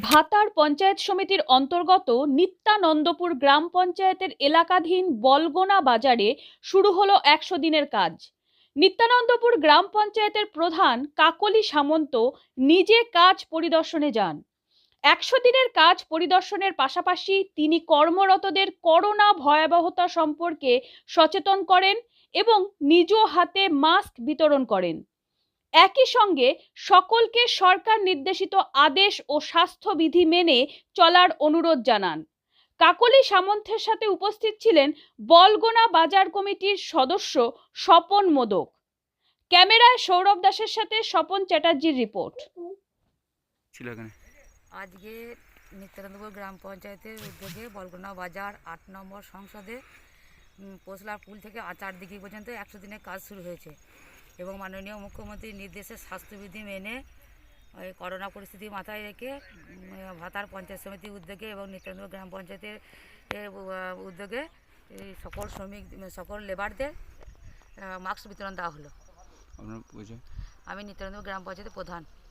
ভাতার পঞ্চায়েত সমিতির অন্তর্গত নিত্যানন্দপুর গ্রাম পঞ্চায়েতের এলাকাধীন বলগোনা বাজারে শুরু হলো একশো দিনের কাজ। নিত্যানন্দপুর গ্রাম পঞ্চায়েতের প্রধান কাকলি সামন্ত নিজে কাজ পরিদর্শনে যান। একশো দিনের কাজ পরিদর্শনের পাশাপাশি তিনি কর্মরতদের করোনা ভয়াবহতা সম্পর্কে সচেতন করেন এবং নিজ হাতে মাস্ক বিতরণ করেন। একই সঙ্গে সকলকে সরকার নির্দেশিত আদেশ ও স্বাস্থ্যবিধি মেনে চলার অনুরোধ জানান। কাকলি সামন্তের সাথে উপস্থিত ছিলেন বলগোনা বাজার কমিটির সদস্য স্বপন মোদক। ক্যামেরায় সৌরভ দাসের সাথে স্বপন চ্যাটার্জির রিপোর্ট। ছিল এখানে। আজকে নিত্যানন্দপুর গ্রাম পঞ্চায়েতের উদ্যোগে বলগোনা বাজার আট নম্বর সংসদে উম, পোসলার পুল থেকে আচার দিঘি পর্যন্ত একশো দিনের কাজ শুরু হয়েছে। এবং মাননীয় মুখ্যমন্ত্রীর নির্দেশে স্বাস্থ্যবিধি মেনে ওই করোনা পরিস্থিতি মাথায় রেখে ভাতার পঞ্চায়েত সমিতির উদ্যোগে এবং নিত্যন্দ গ্রাম পঞ্চায়েতের উদ্যোগে এই সকল শ্রমিক সকল লেবারদের মাস্ক বিতরণ দেওয়া হলো। আমি নিত্যানন্দ গ্রাম পঞ্চায়েতের প্রধান।